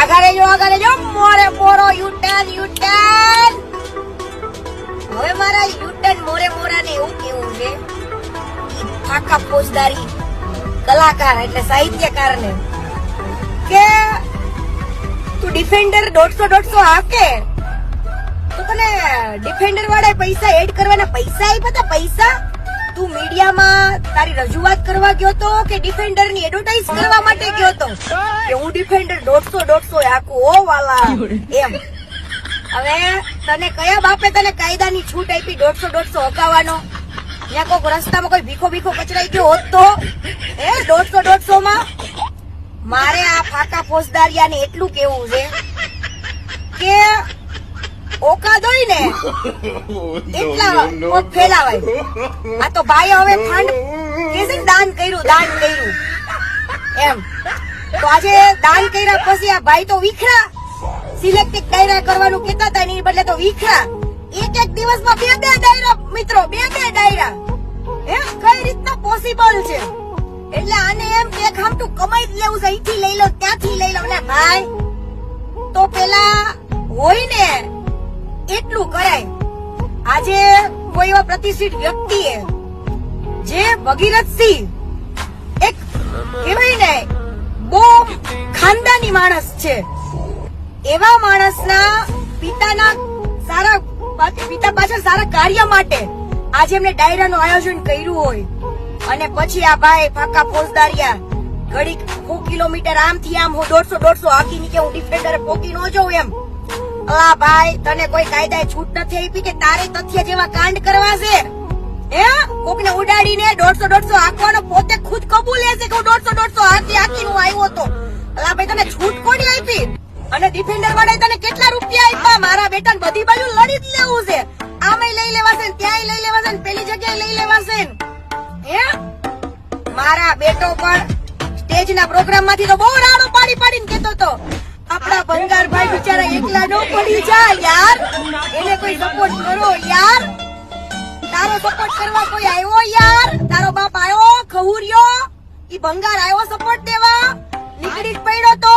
આગળ જો આગળ જો. મોરે મોરો યુટર્ન યુટર્ન હવે મારા યુટર્ન મોરે મોરાને એવું કેવું છે? ફાકા ફોજદારી કલાકાર એટલે સાહિત્યકારને કે તું ડિફેન્ડર દોઢસો દોઢસો આપે તો તને ડિફેન્ડર વાળા પૈસા એડ કરવાના પૈસા આપ્યા હતા પૈસા? તું મીડિયામાં તારી રજૂઆત કરવા ગયો તો કે ડિફેન્ડરની એડવર્ટાઇઝ કરવા માટે ગયો તો? કે હું ડિફેન્ડર દોઢસો દોઢસો આખું ઓ વાલા. એમ. હવે તને કયા બાપે તને કાયદાની છૂટ આપી દોઢસો દોઢસો હકાવાનો ત્યાં કોઈક રસ્તામાં કોઈ ભીખો ભીખો કચરાઈ ગયો હોત તો? હે, દોઢસો દોઢસો માં મારે આ ફાકા ફોજદારિયાને એટલું કેવું છે કે ઓકાદ હોય ને એટલા ફેલાવાય. આ તો ભાઈ હવે ફંડ દાન કર્યું દાન કર્યું. એમ. તો આજે દાન કર્યા પછી આ ભાઈ તો વિખરા. સિલેક્ટિક ડાયરા કરવાનું કહેતા હતા એની બદલે તો વિખરા. એક એક દિવસમાં બે બે ડાયરા મિત્રો બે બે ડાયરા. હે કઈ રીતના પોસિબલ છે? એટલે આને એમ કે ખામટું કમાઈ જ લેવું છે અહીંથી લઈ લો ત્યાંથી લઈ લો. ને ભાઈ તો પેલા પ્રતિષ્ઠિત વ્યક્તિએ જે ભગીરથસિંહ એક કહેવાય ને બહુ ખાનદાની માણસ છે. એવા માણસના પિતાના સારા પિતા પાછળ સારા કાર્ય માટે આજે એમને ડાયરાનું આયોજન કર્યું હોય. અને પછી આ ભાઈ ફાકા ફોજદારિયા ઘડીક હું કિલોમીટર આમથી આમ હું, દોઢસો દોઢસો હાકી ની કે હું ડિફેન્ડર પોકી નો જાઉં એમ. અલા ભાઈ, તને કોઈ કાયદાએ છૂટ નથી આપી કે તારે તથ્ય જેવા કાંડ કરવા છે? હે? કોકને ઉડાડીને દોઢસો દોઢસો હાંકવાનો પોતે ખુદ કબૂલે છે કે હું દોઢસો દોઢસો હાથી હાકી હું આવ્યો હતો અલા ભાઈ, તને છૂટ કોની આપી? અને ડિફેન્ડર વાળાએ તને કેટલા રૂપિયા આપ્યા? મારા બેટાને બધી બાજુ લડી જ લેવું છે. આમાં લઈ લેવાશે ને ત્યાંય લઈ લેવાશે ને પેલી જગ્યાએ લઈ લેવાશે ને. હે? મારા બેટો પણ સ્ટેજના પ્રોગ્રામમાંથી તો બહુ રાડો પાડી પાડીને કેતો તો આપણા બંગારભાઈ બિચારા એકલા નો પડી જા યાર. એને કોઈ સપોર્ટ કરો યાર. તારો સપોર્ટ કરવા કોઈ આવ્યો યાર? તારો બાપ આવ્યો, ખહુર્યો. ઈ ભંગાર આવ્યો સપોર્ટ દેવા. નીકળી જ પડ્યો તો.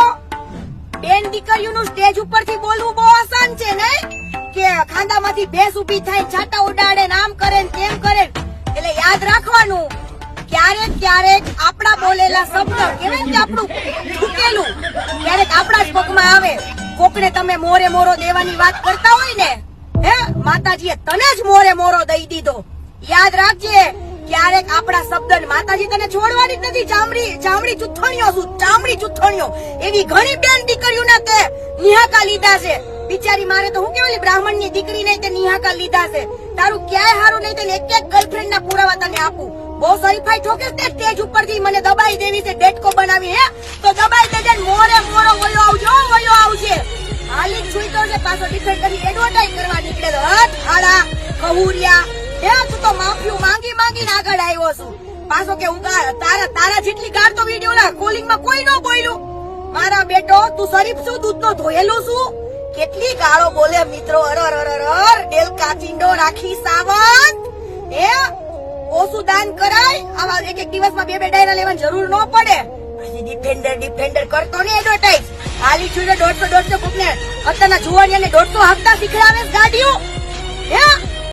બેન દીકરીઓનું સ્ટેજ ઉપરથી બોલવું બહુ આસાન છે, ને? કે ખાંદામાંથી ભેંસ ઊભી થાય, છાટા ઉડાડે નામ કરે ને તેમ કરે. એટલે યાદ રાખવાનું. ક્યારેક ક્યારેક આપણા બોલેલા શબ્દ કેવાય કે આપણું ઠૂકેલું ક્યારેક આપણા જ પગમાં આવે. કોકને તમે મોરે મોરો દેવાની વાત કરતા હોય ને, હે, માતાજીએ તને જ મોરે મોરો દઈ દીધો. યાદ રાખજે, ક્યારેક આપણા શબ્દ માતાજી તને છોડવાની જ નથી. ચામડી ચામડી ચુથણીઓ શું? ચામડી ચુથણીઓ. એવી ઘણી બેન દીકરીઓના તે નિહાકા લીધા છે. બિચારી મારે તો હું કેવાલી બ્રાહ્મણની દીકરી નહીં તે નિહાકા લીધા છે. તારું ક્યાંય હારું નહીં તેને એક એક ગર્લફ્રેન્ડ ના પુરાવા તને આપું. બહુ હરીફાઈ ઠોકે છે તે સ્ટેજ ઉપરથી મને દબાઈ દેવી છે, ડેટકો બનાવી, હે? તો દબાઈ દેજે મોરે મોરો વયો આવજો વયો આવજે. હાલી જ સુઈતો છે, પાછો ડિફેન્ડ કરી એડવર્ટાઇઝ કરવા નીકળેલો હટ, હાડા, ખહુરિયા. હે તું તો માફિયું માંગી માંગીને આગળ આવ્યો છું. પાછો કે હું તારા તારા જેટલી ગાળ તો વીડિયો ના કોલિંગમાં કોઈ ન બોલ્યું. મારા બેટો, તું શરીફ છું દૂધ નો ધોયેલું શું કેટલી ગાળો બોલે મિત્રો અરર અરર અર ડેલ કાચિંડો રાખી ઓછું દાન કરાય. આવા એક એક દિવસમાં બે બે ડાયરા લેવાની જરૂર ન પડે. ડિફેન્ડર ડિફેન્ડર કરતો ને એડવર્ટાઈઝ હાલી છું દોઢસો દોઢસો કોક ને અત્યારના જુવાનિયાને દોઢસો હપ્તા શીખડાવે ગાડીઓ. હે?